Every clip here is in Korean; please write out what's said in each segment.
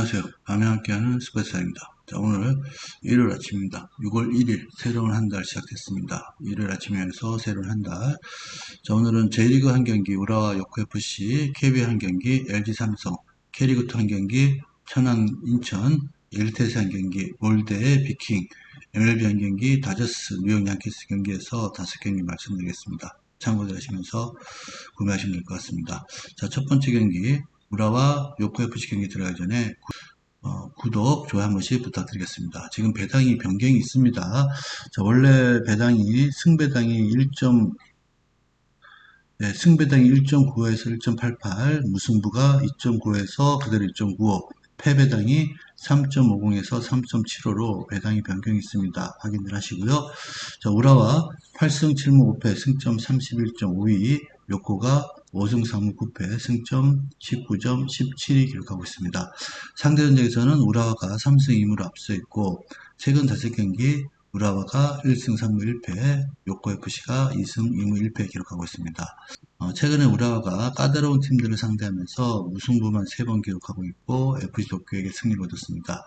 안녕하세요. 밤에 함께하는 스페셜입니다. 자, 오늘 일요일 아침입니다. 6월 1일 새로운 한 달 시작됐습니다. 일요일 아침에서 새로운 한 달. 자, 오늘은 J리그 한 경기, 우라와 요코FC, KBO 한 경기, LG 삼성, K리그 2 한 경기, 천안 인천, 일테스 한 경기, 몰대 비킹, MLB 한 경기, 다저스, 뉴욕 양키스 경기에서 다섯 경기 말씀드리겠습니다. 참고들 하시면서 구매하시면 될 것 같습니다. 자, 첫 번째 경기, 우라와 요코FC 경기 들어가기 전에 어, 구독, 좋아요 한 번씩 부탁드리겠습니다. 지금 배당이 변경이 있습니다. 자, 원래 배당이, 승배당이 1. 네, 승배당이 1.95에서 1.88, 무승부가 2.9에서 그대로 2.95, 패배당이 3.50에서 3.75로 배당이 변경이 있습니다. 확인을 하시고요. 자, 우라와 8승 7무 5패 승점 31.52, 요코가 5승 3무 9패 승점 19점 17이 기록하고 있습니다. 상대 전적에서는 우라와가 3승 2무로 앞서 있고 최근 5경기 우라와가 1승 3무 1패, 요코FC가 2승 2무 1패 기록하고 있습니다. 어, 최근에 우라와가 까다로운 팀들을 상대하면서 무승부만 3번 기록하고 있고 FC 도쿄에게 승리를 얻었습니다.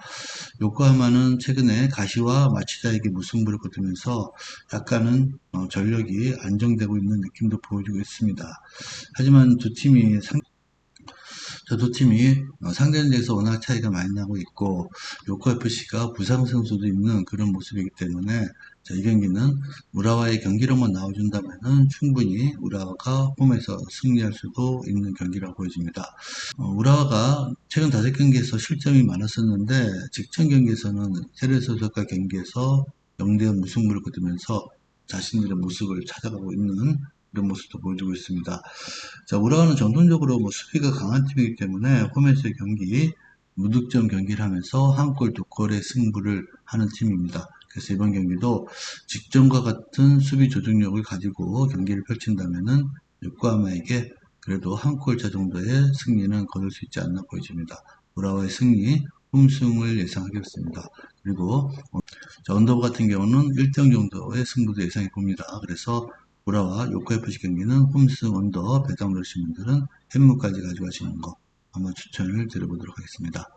요코하마는 최근에 가시와 마치다에게 무승부를 거두면서 약간은 어, 전력이 안정되고 있는 느낌도 보여주고 있습니다. 하지만 두 팀이 상, 저두 팀이 어, 상대전에서 워낙 차이가 많이 나고 있고 요코FC가 부상 선수도 있는 그런 모습이기 때문에 자, 이 경기는 우라와의 경기력만 나와준다면 충분히 우라와가 홈에서 승리할 수도 있는 경기라고 보여집니다. 어, 우라와가 최근 다섯 경기에서 실점이 많았었는데 직전 경기에서는 세레소속과 경기에서 0대0 무승부를 거두면서 자신들의 모습을 찾아가고 있는 이런 모습도 보여주고 있습니다. 자, 우라와는 전통적으로 뭐 수비가 강한 팀이기 때문에 홈에서의 경기, 무득점 경기를 하면서 한 골, 두 골의 승부를 하는 팀입니다. 그래서 이번 경기도 직전과 같은 수비 조직력을 가지고 경기를 펼친다면은 요코하마에게 그래도 한 골차 정도의 승리는 거둘 수 있지 않나 보여집니다. 우라와의 승리, 홈승을 예상하겠습니다. 그리고 자, 언더버 같은 경우는 1등 정도의 승부도 예상해 봅니다. 그래서 우라와 요코FC 경기는 홈승 언더 배당 넣으신 분들은 햄무까지 가져가시는 거 한번 추천을 드려보도록 하겠습니다.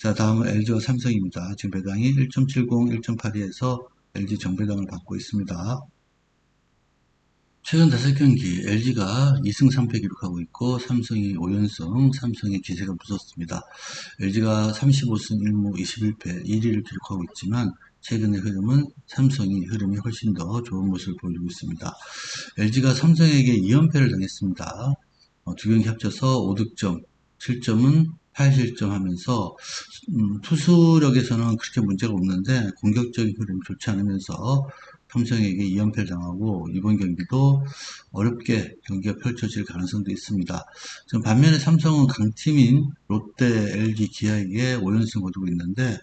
자, 다음은 LG와 삼성입니다. 지금 배당이 1.70, 1.82에서 LG 정배당을 받고 있습니다. 최근 5경기 LG가 2승 3패 기록하고 있고 삼성이 5연승, 삼성의 기세가 무섭습니다. LG가 35승 1무 21패 1위를 기록하고 있지만 최근의 흐름은 삼성이 흐름이 훨씬 더 좋은 모습을 보여주고 있습니다. LG가 삼성에게 2연패를 당했습니다. 어, 두 경기 합쳐서 5득점, 7점은 8실점 하면서 음, 투수력에서는 그렇게 문제가 없는데 공격적인 흐름이 좋지 않으면서 삼성에게 2연패를 당하고 이번 경기도 어렵게 경기가 펼쳐질 가능성도 있습니다. 지금 반면에 삼성은 강팀인 롯데, LG, 기아에게 5연승 거두고 있는데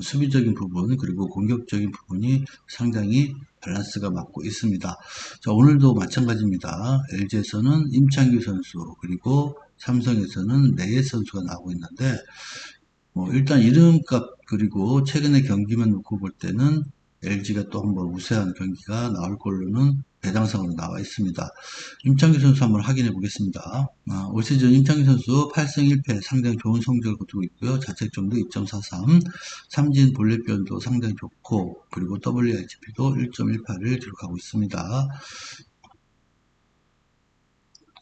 수비적인 부분 그리고 공격적인 부분이 상당히 밸런스가 맞고 있습니다. 자, 오늘도 마찬가지입니다. LG에서는 임창규 선수 그리고 삼성에서는 레예 선수가 나오고 있는데 뭐 일단 이름값 그리고 최근의 경기만 놓고 볼 때는 LG가 또 한번 우세한 경기가 나올 걸로는 배당상으로 나와 있습니다. 임창규 선수 한번 확인해 보겠습니다. 아, 올 시즌 임창규 선수 8승 1패 상당히 좋은 성적을 거두고 있고요. 자책점도 2.43, 삼진 볼넷변도 상당히 좋고 그리고 WHP도 1.18을 기록하고 있습니다.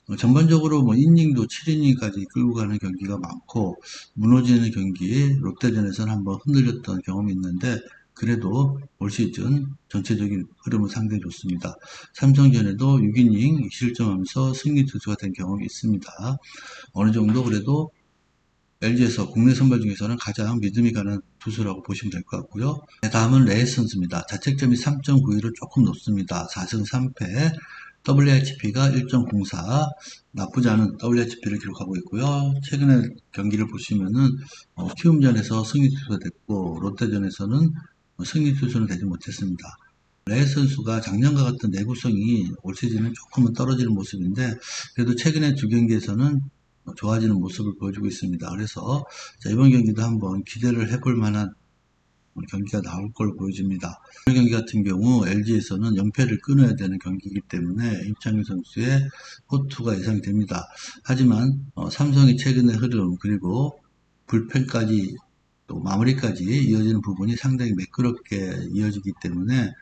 어, 전반적으로 뭐 이닝도 7이닝까지 끌고 가는 경기가 많고 무너지는 경기 롯데전에서는 한번 흔들렸던 경험이 있는데 그래도 올 시즌 전체적인 흐름은 상당히 좋습니다. 삼성전에도 6이닝 2실점하면서 승리 투수가 된 경험이 있습니다. 어느 정도 그래도 LG에서 국내 선발 중에서는 가장 믿음이 가는 투수라고 보시면 될 것 같고요. 네, 다음은 레이스 선수입니다. 자책점이 3.91로 조금 높습니다. 4승 3패. WHP가 1.04 나쁘지 않은 WHP를 기록하고 있고요. 최근에 경기를 보시면은 어, 키움전에서 승리 투수가 됐고 롯데전에서는 승리 투수는 되지 못했습니다. 레 선수가 작년과 같은 내구성이 올 시즌은 조금은 떨어지는 모습인데 그래도 최근에 두 경기에서는 좋아지는 모습을 보여주고 있습니다. 그래서 이번 경기도 한번 기대를 해볼 만한 경기가 나올 걸 보여집니다. 오늘 경기 같은 경우 LG에서는 0패를 끊어야 되는 경기이기 때문에 임창규 선수의 호투가 예상이 됩니다. 하지만 어, 삼성이 최근의 흐름 그리고 불펜까지 또 마무리까지 이어지는 부분이 상당히 매끄럽게 이어지기 때문에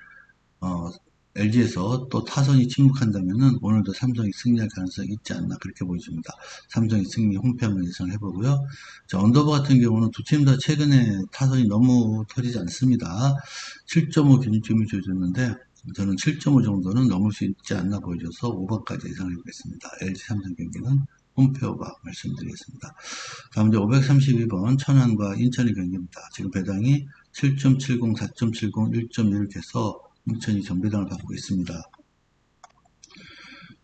어, LG에서 또 타선이 침묵한다면은 오늘도 삼성이 승리할 가능성이 있지 않나 그렇게 보여집니다. 삼성이 승리 홈패 한번 예상을 해보고요. 자, 언더버 같은 경우는 두 팀 다 최근에 타선이 너무 터지지 않습니다. 7.5 기준점이 주어졌는데 저는 7.5 정도는 넘을 수 있지 않나 보여져서 5번까지 예상을 해보겠습니다. LG 삼성 경기는 홈페 오바 말씀드리겠습니다. 다음 이제 532번 천안과 인천의 경기입니다. 지금 배당이 7.70, 4.70, 1.1 이렇게 해서 인천이 전배당을 받고 있습니다.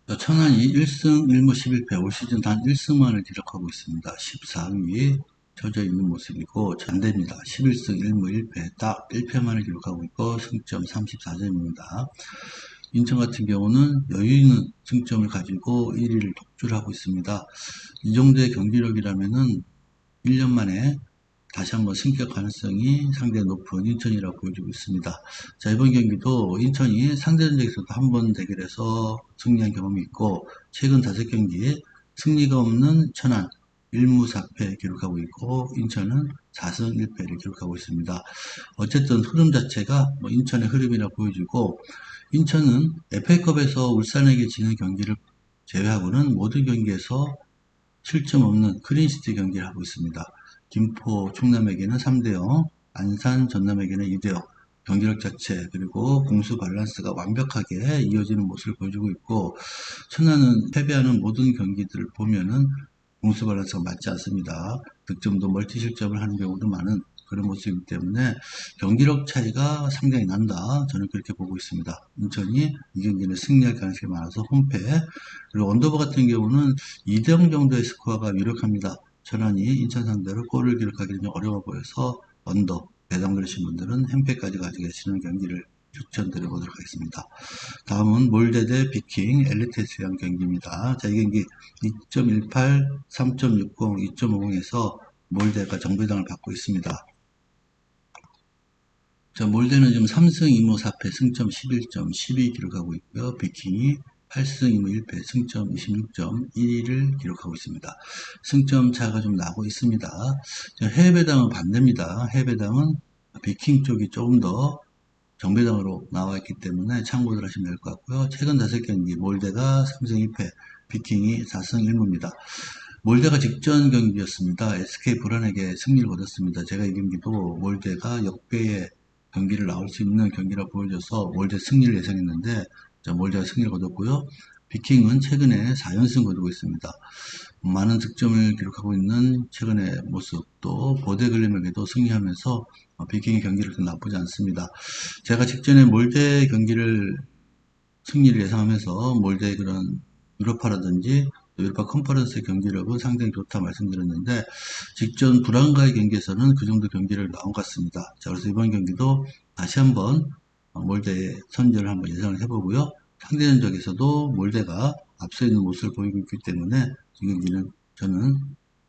자, 천안이 1승 1무 11패 올 시즌 단 1승만을 기록하고 있습니다. 14위에 젖어 있는 모습이고 반대입니다. 11승 1무 1패 딱 1패만을 기록하고 있고 승점 34점입니다. 인천 같은 경우는 여유 있는 승점을 가지고 1위를 독주하고 있습니다. 이 정도의 경기력이라면은 1년 만에 다시 한번 승격 가능성이 상당히 높은 인천이라고 보여지고 있습니다. 자, 이번 경기도 인천이 상대전적에서도 한 번 대결해서 승리한 경험이 있고, 최근 다섯 경기에 승리가 없는 천안 1무 4패 기록하고 있고, 인천은 4승 1패를 기록하고 있습니다. 어쨌든 흐름 자체가 뭐 인천의 흐름이라 보여지고, 인천은 FA컵에서 울산에게 지는 경기를 제외하고는 모든 경기에서 실점 없는 클린시트 경기를 하고 있습니다. 김포, 충남에게는 3대0, 안산, 전남에게는 2대0, 경기력 자체, 그리고 공수 밸런스가 완벽하게 이어지는 모습을 보여주고 있고, 천안은 패배하는 모든 경기들을 보면은 공수 밸런스가 맞지 않습니다. 득점도 멀티 실점을 하는 경우도 많은 그런 모습이기 때문에 경기력 차이가 상당히 난다. 저는 그렇게 보고 있습니다. 인천이 이 경기는 승리할 가능성이 많아서 홈패. 그리고 언더버 같은 경우는 2대0 정도의 스코어가 유력합니다. 천안이 인천 상대로 골을 기록하기 는 어려워 보여서 언더 배당 들으신 분들은 햄패까지 가지고 계시는 경기를 추천드려 보도록 하겠습니다. 다음은 몰대 대 비킹 엘리테스의 경기입니다. 자, 이 경기 2.18, 3.60, 2.50에서 몰대가 정배당을 받고 있습니다. 자, 몰대는 지금 3승 2무 4패 승점 11점 12 기록하고 있고요. 비킹이 8승 2무 1패 승점 26점 1위를 기록하고 있습니다. 승점 차가 좀 나고 있습니다. 자, 해외 배당은 반대입니다. 해외 배당은 비킹 쪽이 조금 더 정배당으로 나와 있기 때문에 참고들 하시면 될 것 같고요. 최근 5경기 몰대가 3승 2패, 비킹이 4승 1무입니다. 몰대가 직전 경기였습니다. SK 불안에게 승리를 거뒀습니다. 제가 이 경기도 몰대가 역배의 경기를 나올 수 있는 경기라 보여져서 몰대 승리를 예상했는데 자, 몰대가 승리를 거뒀고요. 비킹은 최근에 4연승 거두고 있습니다. 많은 득점을 기록하고 있는 최근의 모습 또 보데글림에게도 승리하면서 어, 비킹의 경기를 나쁘지 않습니다. 제가 직전에 몰대 경기를 승리를 예상하면서 몰대의 그런 유로파라든지 유로파 컨퍼런스 경기력은 상당히 좋다 말씀드렸는데 직전 불안과의 경기에서는 그 정도 경기를 나온 것 같습니다. 자 그래서 이번 경기도 다시 한번 어, 몰대의 선전을 한번 예상을 해보고요. 상대전적에서도 몰대가 앞서 있는 모습을 보이고 있기 때문에 이 경기는 저는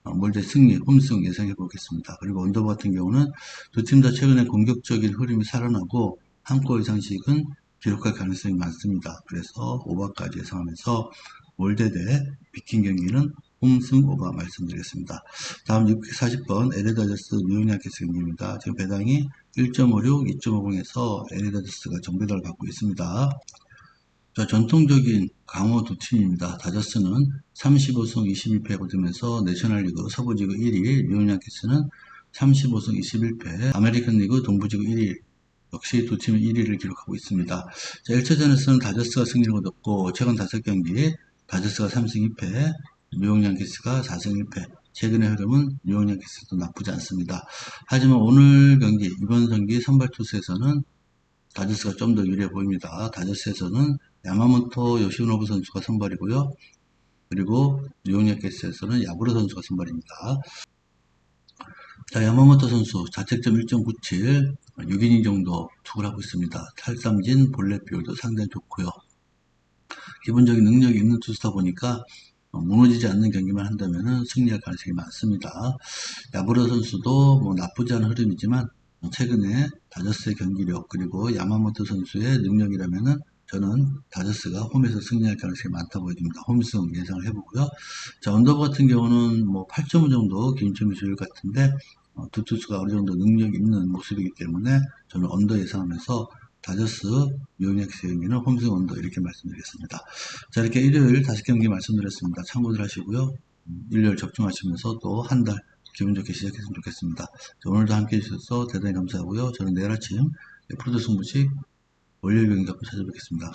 어, 몰대 승리, 홈승 예상해 보겠습니다. 그리고 언더버 같은 경우는 두 팀 다 최근에 공격적인 흐름이 살아나고 한 골 이상씩은 기록할 가능성이 많습니다. 그래서 오버까지 예상하면서 몰대 대 비킨 경기는 홈승 오버 말씀드리겠습니다. 다음 640번 에레다저스 뉴욕야켓스 경기입니다. 지금 배당이 1.56, 2.50에서 에레다저스가 정배당을 받고 있습니다. 자, 전통적인 강호 두 팀입니다. 다저스는 35승 22패 거두면서 내셔널리그 서부지구 1위, 뉴욕야켓스는 35승 21패, 아메리칸 리그 동부지구 1위, 역시 두 팀은 1위를 기록하고 있습니다. 자, 1차전에서는 다저스가 승리를 거뒀고, 최근 5경기 다저스가 3승 2패, 뉴욕 양키스가 4승 1패. 최근의 흐름은 뉴욕 양키스도 나쁘지 않습니다. 하지만 오늘 경기, 이번 경기 선발 투수에서는 다저스가 좀 더 유리해 보입니다. 다저스에서는 야마모토 요시노부 선수가 선발이고요. 그리고 뉴욕 양키스에서는 야구로 선수가 선발입니다. 자, 야마모토 선수 자책점 1.97, 6이닝 정도 투구를 하고 있습니다. 탈삼진, 볼넷 비율도 상당히 좋고요. 기본적인 능력이 있는 투수다 보니까 어, 무너지지 않는 경기만 한다면 승리할 가능성이 많습니다. 야브라 선수도 뭐 나쁘지 않은 흐름이지만 최근에 다저스의 경기력 그리고 야마모토 선수의 능력이라면 저는 다저스가 홈에서 승리할 가능성이 많다고 보여집니다. 홈승 예상을 해보고요. 자, 언더버 같은 경우는 뭐 8.5 정도 좋을 것 같은데, 어, 두 투수가 어느 정도 능력 있는 모습이기 때문에 저는 언더 예상하면서 다저스, 요넥스 경기는 홈승 언더 이렇게 말씀드리겠습니다. 자, 이렇게 일요일 다섯 경기 말씀드렸습니다. 참고들 하시고요. 음, 일요일 접종하시면서 또 한 달 기분 좋게 시작했으면 좋겠습니다. 자, 오늘도 함께 해주셔서 대단히 감사하고요. 저는 내일 아침 프로드 승부식 월요일 경기 갖고 찾아뵙겠습니다.